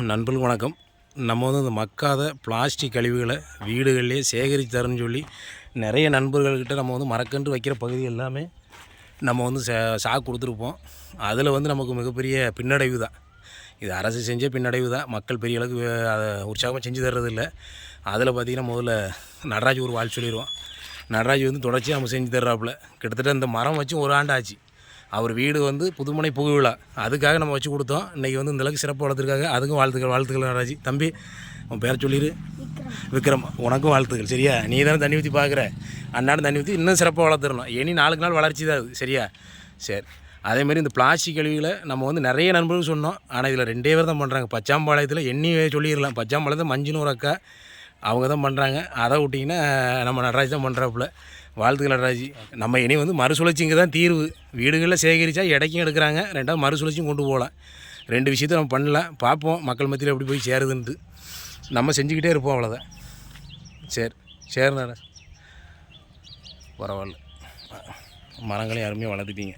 நண்பர்கள் வணக்கம். நம்ம வந்து இந்த மக்காத பிளாஸ்டிக் கழிவுகளை வீடுகளிலே சேகரித்து தரேன்னு சொல்லி நிறைய நண்பர்கள்கிட்ட நம்ம வந்து மரக்கன்று வைக்கிற பகுதி எல்லாமே நம்ம வந்து சா கொடுத்துருப்போம். அதில் வந்து நமக்கு மிகப்பெரிய பின்னடைவு தான். இது அரசு செஞ்ச பின்னடைவு தான். மக்கள் பெரிய அளவுக்கு அதை உற்சாகமாக செஞ்சு தர்றதில்ல. அதில் பார்த்திங்கன்னா முதல்ல நடராஜ் ஒரு வாழ் சொல்லிடுவோம். நடராஜ் வந்து தொடர்ச்சியாக நம்ம செஞ்சு தர்றாப்புல. கிட்டத்தட்ட இந்த மரம் வச்சு ஒரு ஆண்டு ஆச்சு. அவர் வீடு வந்து புதுமனை புகு விழா. அதுக்காக நம்ம வச்சு கொடுத்தோம். இன்றைக்கி வந்து இந்த அளவுக்கு சிறப்பு வளர்த்துருக்காங்க. அதுக்கும் வாழ்த்துக்கள் வாழ்த்துக்கள் நடராஜ் தம்பி உன் பேரை சொல்லிடு விக்ரம். உனக்கும் வாழ்த்துக்கள் சரியா? நீ தானே தண்ணி ஊற்றி பார்க்குற அன்னாடம் தண்ணி ஊற்றி இன்னும் சிறப்பாக வளர்த்துடணும். இனி நாளுக்கு நாள் வளர்ச்சி தான் அது சரியா? சரி. அதேமாரி இந்த பிளாஸ்டிக் கழிவுகளை நம்ம வந்து நிறைய நண்பர்கள் சொன்னோம். ஆனால் இதில் ரெண்டே பேர் தான் பண்ணுறாங்க பச்சாம்பாளையத்தில் எண்ணி சொல்லிடலாம். பச்சாம்பாளையத்தில் மஞ்சுன்னு ஒரு அக்கா. அவங்க தான் பண்ணுறாங்க அதை விட்டிங்கன்னா நம்ம நடராஜ் தான் பண்ணுறாப்புல வாழ்த்துக்கள் நடராஜ். நம்ம இனி வந்து மறுசுழற்சிங்க தான் தீர்வு. வீடுகளில் சேகரித்தா இடைக்கும் எடுக்கிறாங்க. ரெண்டாவது மறுசுழற்சியும் கொண்டு போகலாம். ரெண்டு விஷயத்தையும் நம்ம பண்ணலாம். பார்ப்போம் மக்கள் மத்தியில் எப்படி போய் சேருதுன்ட்டு. நம்ம செஞ்சுக்கிட்டே இருப்போம் அவ்வளோதான் சரி சரி நடராஜ். பரவாயில்ல. மரங்களையும் அருமையாக வளர்த்துட்டீங்க.